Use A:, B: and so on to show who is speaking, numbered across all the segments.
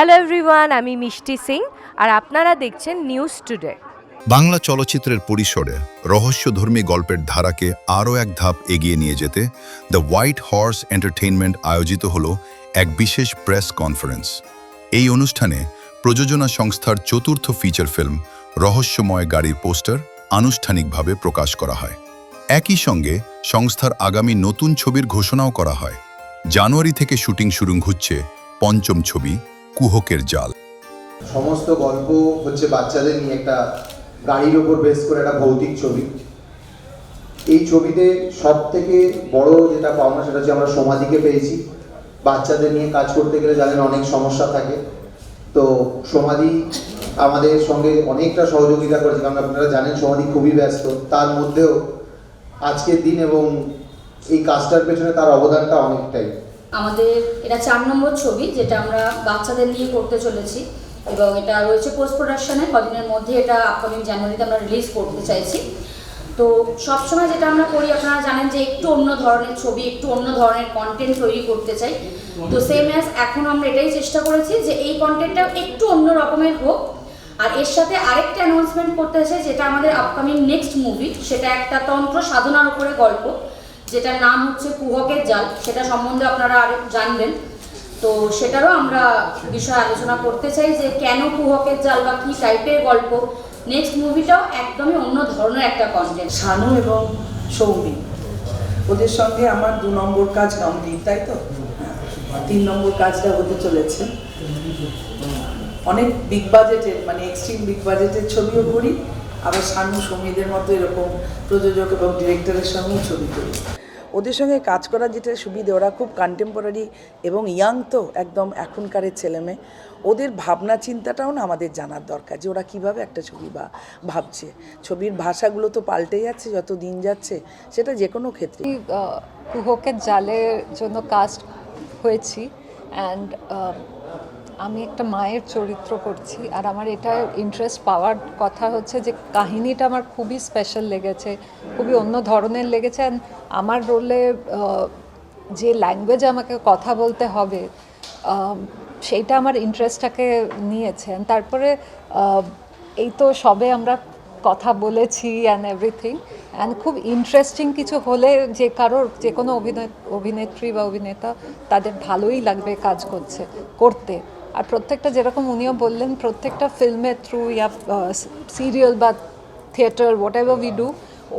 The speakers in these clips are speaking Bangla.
A: হ্যালো এভরিওয়ান আমি মিষ্টি সিং, আর আপনারা দেখছেন নিউজ টুডে
B: বাংলা চলচ্চিত্রের পরিসরে রহস্যধর্মী গল্পের ধারাকে আরও এক ধাপ এগিয়ে নিয়ে যেতে দ্য হোয়াইট হর্স এন্টারটেইনমেন্ট আয়োজিত হল এক বিশেষ প্রেস কনফারেন্স। এই অনুষ্ঠানে প্রযোজনা সংস্থার চতুর্থ ফিচার ফিল্ম রহস্যময় গাড়ির পোস্টার আনুষ্ঠানিকভাবে প্রকাশ করা হয়। একই সঙ্গে সংস্থার আগামী নতুন ছবির ঘোষণাও করা হয়। জানুয়ারি থেকে শুটিং শুরু হচ্ছে পঞ্চম ছবি কুহকের জাল।
C: সমস্ত গল্প হচ্ছে বাচ্চাদের নিয়ে একটা গাড়ির ওপর বেস করে একটা ভৌতিক ছবি। এই ছবিতে সব থেকে বড় যেটা পাওনা সেটা হচ্ছে আমরা সমাধিকে পেয়েছি। বাচ্চাদের নিয়ে কাজ করতে গেলে জানেন অনেক সমস্যা থাকে। তো সমাধি আমাদের সঙ্গে অনেকটা সহযোগিতা করেছে, কারণ আপনারা জানেন সমাধি খুবই ব্যস্ত। তার মধ্যেও আজকের দিন এবং এই কাজটার পেছনে তার অবদানটা অনেকটাই।
D: আমাদের এটা চার নম্বর ছবি যেটা আমরা বাচ্চাদের নিয়ে করতে চলেছি এবং এটা রয়েছে পোস্ট প্রোডাকশনে কদিনের মধ্যে এটা আপকামিং জানুয়ারিতে আমরা রিলিজ করতে চাইছি। তো সবসময় যেটা আমরা করি, আপনারা জানেন যে একটু অন্য ধরনের ছবি, একটু অন্য ধরনের কন্টেন্ট তৈরি করতে চাই। তো সেম অ্যাজ এখন আমরা এটাই চেষ্টা করেছি যে এই কন্টেন্টটা একটু অন্য রকমের হোক। আর এর সাথে আরেকটা অ্যানাউন্সমেন্ট করতে চাই, যেটা আমাদের আপকামিং নেক্সট মুভি সেটা একটা তন্ত্র সাধনার উপরে গল্প। যেটার নাম হচ্ছে কুহকের জাল, সেটা সম্বন্ধে আপনারা আর জানবেন। তো সেটারও আমরা বিষয়ে আলোচনা করতে চাই যে কেন কুহকের জাল বা কী টাইপের গল্প? নেক্সট মুভিটাও একদমই অন্য ধরনের একটা কন্টেন্ট
E: শানু এবং সৌমি, ওদের সঙ্গে আমার দু নম্বর কাজ কমপ্লিট তাই তো? তিন নম্বর কাজটা হতে চলেছে। অনেক বিগ বাজেটের মানে এক্সট্রিম বিগ বাজেটের ছবিও করি। আবার শানু সৌমিদের মতো এরকম প্রযোজক এবং ডিরেক্টরের সঙ্গেও ছবি করি ওদের সঙ্গে কাজ করার যেটা সুবিধে, ওরা খুব কন্টেম্পোরারি এবং ইয়াং তো, একদম এখনকারের ছেলেমেয়ে। ওদের ভাবনা চিন্তাটাও না আমাদের জানার দরকার যে ওরা কীভাবে একটা ছবি বা ভাবছে। ছবির ভাষাগুলো তো পাল্টে যাচ্ছে, যত দিন যাচ্ছে, সেটা যে কোনো ক্ষেত্রে
F: কুহকের জালের জন্য কাস্ট হয়েছি অ্যান্ড আমি একটা মায়ের চরিত্র করছি আর আমার এটা ইন্টারেস্ট পাওয়ার কথা হচ্ছে যে কাহিনীটা আমার খুবই স্পেশাল লেগেছে, খুবই অন্য ধরনের লেগেছে অ্যান্ড আমার রোলে যে ল্যাঙ্গুয়েজে আমাকে কথা বলতে হবে সেইটা আমার ইন্টারেস্টটাকে নিয়েছে তারপরে এই তো সবে আমরা কথা বলেছি অ্যান্ড এভরিথিং অ্যান্ড খুব ইন্টারেস্টিং কিছু হলে যে কারোর যে কোনো অভিনেত্রী বা অভিনেতা তাদের ভালোই লাগবে কাজ করছে, করতে। আর প্রত্যেকটা যেরকম উনিও বললেন, প্রত্যেকটা ফিল্মের থ্রু ইয়া সিরিয়াল বা theatre what ever we do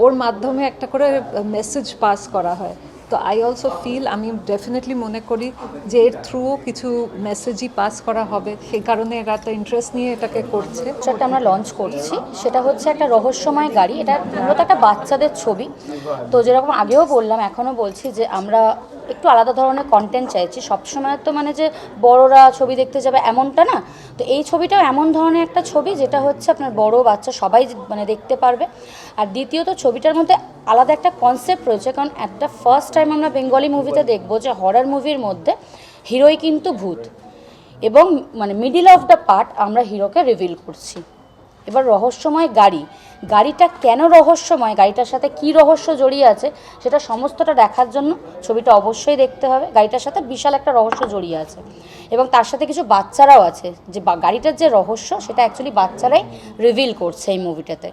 F: ওর মাধ্যমে একটা করে মেসেজ পাস করা হয়। তো আই অলসো ফিল আমি ডেফিনেটলি মনে করি যে এর থ্রুও কিছু মেসেজই পাস করা হবে। সেই কারণে এরা একটা ইন্টারেস্ট নিয়ে এটাকে করছে।
D: একটা আমরা লঞ্চ করছি, সেটা হচ্ছে একটা রহস্যময় গাড়ি। এটা মূলত একটা বাচ্চাদের ছবি। তো যেরকম আগেও বললাম, এখনও বলছি যে আমরা একটু আলাদা ধরনের কন্টেন্ট চাইছি। সবসময় তো মানে যে বড়রা ছবি দেখতে যাবে এমনটা না। তো এই ছবিটাও এমন ধরনের একটা ছবি যেটা হচ্ছে আপনার বড় বাচ্চা সবাই মানে দেখতে পারবে। আর দ্বিতীয়ত ছবিটার মধ্যে আলাদা একটা কনসেপ্ট রয়েছে কারণ একটা ফার্স্ট টাইম আমরা বেঙ্গলি মুভিতে দেখব যে হরার মুভির মধ্যে হিরোই কিন্তু ভূত। এবং মানে মিডিল অফ দ্য পার্ট আমরা হিরোকে রিভিল করছি। এবার রহস্যময় গাড়ি। গাড়িটা কেন রহস্যময়? গাড়িটার সাথে কি রহস্য জড়িয়ে আছে? সেটা সমস্তটা দেখার জন্য ছবিটা অবশ্যই দেখতে হবে। গাড়িটার সাথে বিশাল একটা রহস্য জড়িয়ে আছে। এবং তার সাথে কিছু বাচ্চারাও আছে। যে গাড়িটার যে রহস্য, সেটা অ্যাকচুয়ালি বাচ্চারাই রিভিল করছে এই মুভিটাতে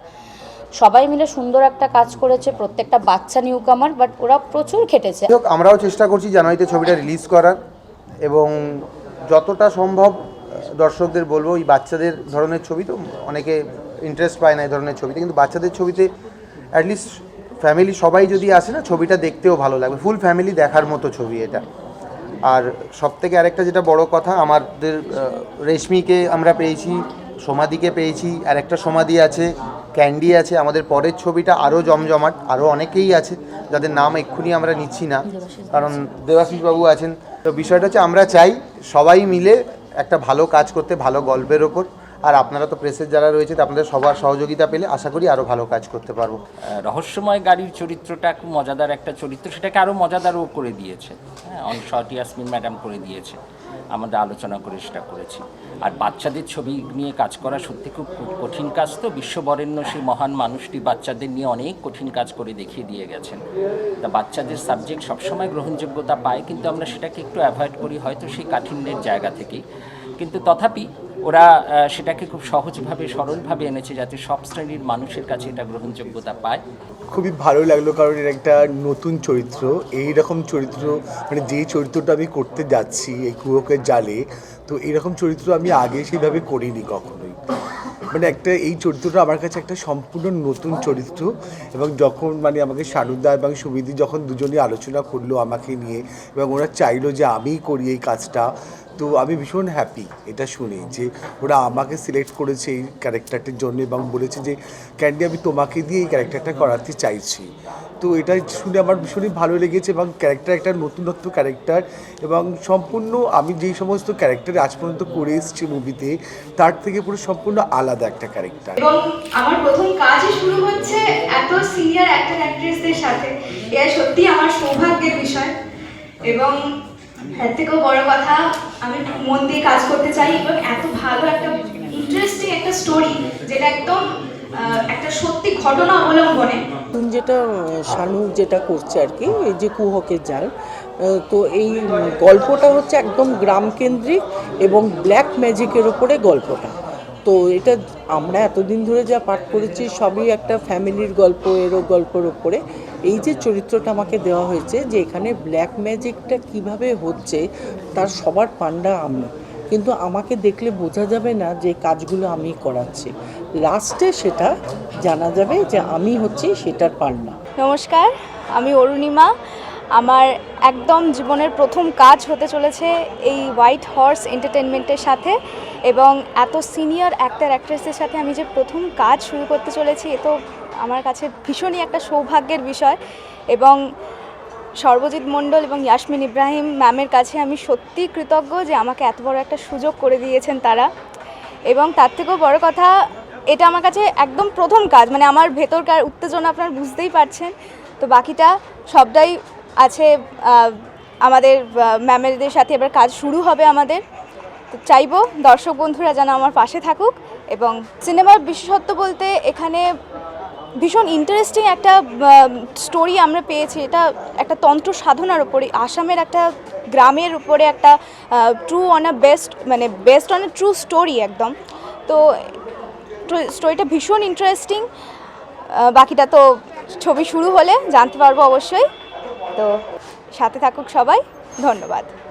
D: সবাই মিলে সুন্দর একটা কাজ করেছে। প্রত্যেকটা বাচ্চা নিউ কামার বাট ওরা প্রচুর খেটেছে।
C: আমরাও চেষ্টা করছি জানুয়ারিতে ছবিটা রিলিজ করার। এবং যতটা সম্ভব দর্শকদের বলব, এই বাচ্চাদের ধরনের ছবি তো অনেকে ইন্টারেস্ট পায় না এই ধরনের ছবিতে, কিন্তু বাচ্চাদের ছবিতে অ্যাটলিস্ট ফ্যামিলি সবাই যদি আসে না, ছবিটা দেখতেও ভালো লাগবে। ফুল ফ্যামিলি দেখার মতো ছবি এটা। আর সব থেকে আরেকটা যেটা বড় কথা, আমাদের রেশমিকে আমরা পেয়েছি সমাধিকে পেয়েছি আর একটা সমাধি আছে, ক্যান্ডি আছে, আমাদের পরের ছবিটা আরও জমজমাট আরও অনেকেই আছে, যাদের নাম এক্ষুনি আমরা নিচ্ছি না, কারণ দেবাশিস বাবু আছেন। তো বিষয়টা হচ্ছে আমরা চাই সবাই মিলে একটা ভালো কাজ করতে ভালো গল্পের ওপর। আর আপনারা তো প্রেসের যারা রয়েছে আপনাদের সবার সহযোগিতা পেলে আশা করি আরও ভালো কাজ করতে পারব।
G: রহস্যময় গাড়ির চরিত্রটা খুব মজাদার একটা চরিত্র, সেটাকে আরও মজাদারও করে দিয়েছে। হ্যাঁ অনশট ইয়াসমিন ম্যাডাম করে দিয়েছে। আমাদের আলোচনা করে সেটা করেছি। আর বাচ্চাদের ছবি নিয়ে কাজ করা সত্যি খুব কঠিন কাজ তো। বিশ্ববরেণ্য সেই মহান মানুষটি বাচ্চাদের নিয়ে অনেক কঠিন কাজ করে দেখিয়ে দিয়ে গেছেন। তা বাচ্চাদের সাবজেক্ট সবসময় গ্রহণযোগ্যতা পায়, কিন্তু আমরা সেটাকে একটু অ্যাভয়েড করি হয়তো সেই কাঠিন্যের জায়গা থেকেই। কিন্তু তথাপি ওরা সেটাকে খুব সহজভাবে, সরলভাবে এনেছে যাতে সব শ্রেণির মানুষের কাছে এটা গ্রহণযোগ্যতা পায়।
H: খুবই ভালো লাগল কারণ এর একটা নতুন চরিত্র। এই রকম চরিত্র মানে যেই চরিত্রটা আমি করতে যাচ্ছি এই কুয়োকের জালে, তো এইরকম চরিত্র আমি আগে সেইভাবে করিনি কখনোই। মানে একটা, এই চরিত্রটা আমার কাছে একটা সম্পূর্ণ নতুন চরিত্র এবং যখন মানে আমাকে শানুদা এবং সুবিধি যখন দুজনেই আলোচনা করল আমাকে নিয়ে এবং ওরা চাইলো যে আমিই করি এই কাজটা তো আমি ভীষণ হ্যাপি এটা শুনে যে ওরা আমাকে সিলেক্ট করেছে এই ক্যারেক্টারটির জন্য এবং বলেছে যে ক্যান্ডি আমি তোমাকে দিয়ে এই ক্যারেক্টারটা করাতে চাইছি। তো এটা শুনে আমার ভীষণই ভালো লেগেছে এবং ক্যারেক্টার একটা নতুনত্ব ক্যারেক্টার এবং সম্পূর্ণ আমি যেই সমস্ত ক্যারেক্টার আজ পর্যন্ত করে এসেছি মুভিতে তার থেকে পুরো সম্পূর্ণ আলাদা একটা ক্যারেক্টার
I: এবং আমার প্রথম কাজই শুরু হচ্ছে এত সিনিয়র অ্যাক্টর অ্যাক্ট্রেসদের সাথে। এটা সত্যি আমার সৌভাগ্যের বিষয় এবং থেকেও বড় কথা, আমি মন দিয়ে কাজ করতে চাই এবং এত ভালো একটা ইন্টারেস্টিং একটা স্টোরি যেটা একদম একটা সত্যি ঘটনা অবলম্বনে।
J: যেটা, শানু যেটা করছে আর কি, এই যে কুহকের জাল তো এই গল্পটা হচ্ছে একদম গ্রাম কেন্দ্রিক এবং ব্ল্যাক ম্যাজিকের উপরে গল্পটা। তো এটা আমরা এতদিন ধরে যা পাঠ করেছি সবই একটা ফ্যামিলির গল্প, এরও গল্পের ওপরে এই যে চরিত্রটা আমাকে দেওয়া হয়েছে যে এখানে ব্ল্যাক ম্যাজিকটা কীভাবে হচ্ছে, তার সবার পান্ডা আমি। কিন্তু আমাকে দেখলে বোঝা যাবে না যে কাজগুলো আমি করাচ্ছি। লাস্টে সেটা জানা যাবে যে আমি হচ্ছি সেটার পান্না
A: নমস্কার, আমি অরুণিমা। আমার একদম জীবনের প্রথম কাজ হতে চলেছে এই হোয়াইট হর্স এন্টারটেনমেন্টের সাথে এবং এত সিনিয়র অ্যাক্টার অ্যাক্ট্রেসের সাথে আমি যে প্রথম কাজ শুরু করতে চলেছি, এ তো আমার কাছে ভীষণই একটা সৌভাগ্যের বিষয় এবং সর্বজিৎ মণ্ডল এবং ইয়াসমিন ইব্রাহিম ম্যামের কাছে আমি সত্যি কৃতজ্ঞ যে আমাকে এত বড় একটা সুযোগ করে দিয়েছেন তারা এবং তার থেকেও বড় কথা, এটা আমার কাছে একদম প্রথম কাজ মানে আমার ভেতরকার উত্তেজনা আপনার বুঝতেই পারছেন। তো বাকিটা সবটাই আছে আমাদের ম্যামেদের সাথে এবার কাজ শুরু হবে আমাদের। তো চাইব দর্শক বন্ধুরা যেন আমার পাশে থাকুক এবং সিনেমার বিশেষত্ব বলতে এখানে ভীষণ ইন্টারেস্টিং একটা স্টোরি আমরা পেয়েছি। এটা একটা তন্ত্র সাধনার উপরে, আসামের একটা গ্রামের উপরে একটা ট্রু অন আ বেস্ট মানে based on a true story একদম। তো স্টোরিটা ভীষণ ইন্টারেস্টিং বাকিটা তো ছবি শুরু হলে জানতে পারব অবশ্যই। তো সাথে থাকুক সবাই ধন্যবাদ।